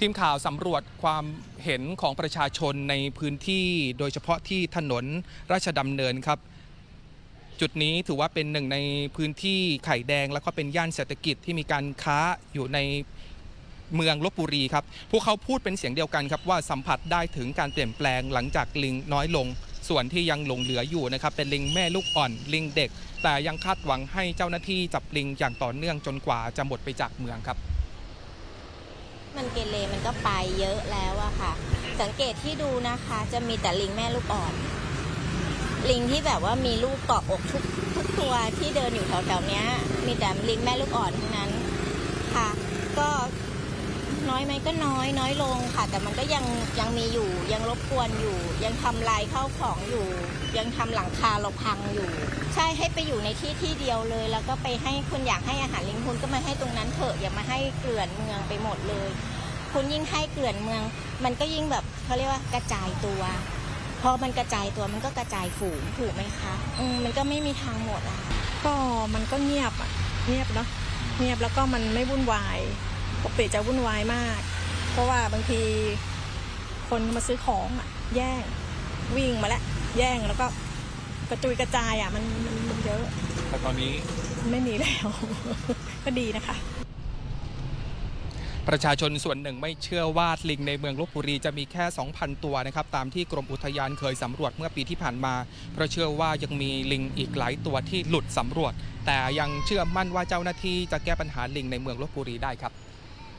ทีมข่าวสำรวจความเห็นของประชาชนในพื้นที่ โดยเฉพาะที่ถนนราชดำเนินครับ จุดนี้ถือว่าเป็นหนึ่งในพื้นที่ไข่แดง แล้วก็เป็นย่านเศรษฐกิจที่มีการค้าอยู่ในเมืองลบบุรีครับ พวกเขาพูดเป็นเสียงเดียวกันครับว่าสัมผัสได้ถึงการเปลี่ยนแปลงหลังจากลิงน้อยลง ส่วนที่ยังหลงเหลืออยู่นะครับเป็นลิงแม่ลูกอ่อนลิงเด็ก แต่ยังคาดหวังให้เจ้าหน้าที่จับลิงอย่างต่อเนื่องจนกว่าจะหมดไปจากเมืองครับ มันเกเรมันก็ไปเยอะแล้วอะค่ะ สังเกตที่ดูนะคะ จะมีแต่ลิงแม่ลูกอ่อน ลิงที่แบบว่ามีลูกเกาะอกทุกทุกตัวที่เดินอยู่แถวๆนี้มีแต่ลิงแม่ลูกอ่อนทั้งนั้นค่ะ ก็ น้อยไหมก็น้อยน้อยลงค่ะ แต่มันก็ยังยังมีอยู่ยังรบกวนอยู่ ยังทำลายข้าวของอยู่ ยังทำหลังคาเราพังอยู่ ใช่ให้ไปอยู่ในที่ที่เดียวเลย แล้วก็ไปให้คุณอยากให้อาหารลิงคุณก็มาให้ตรงนั้นเถอะอย่ามาให้เกลื่อนเมืองไปหมดเลย คุณยิ่งให้เกลื่อนเมือง มันก็ยิ่งแบบเขาเรียกว่ากระจายตัวพอมันกระจายตัวมันก็กระจายฝูงถูกไหมคะอืมมันก็ไม่มีทางหมดอะค่ะก็มันก็เงียบอะเงียบเนาะเงียบแล้วก็มันไม่วุ่นวาย ปกติจะวุ่นวายมาก เพราะว่าบางทีคนมาซื้อของอะ แย่งวิ่งมาแล้วแย่งแล้วก็กระจุยกระจายอะมันมันมันเยอะแต่ตอนนี้ไม่มีแล้ว ก็ดีนะคะ ประชาชนส่วนหนึ่งไม่เชื่อว่าลิงในเมืองลบบุรีจะมีแค่ 2,000 ตัวนะครับ ตามที่กรมอุทยานเคยสำรวจเมื่อปีที่ผ่านมา เพราะเชื่อว่ายังมีลิงอีกหลายตัวที่หลุดสำรวจ แต่ยังเชื่อมั่นว่าเจ้าหน้าที่จะแก้ปัญหาลิงในเมืองลบบุรีได้ครับ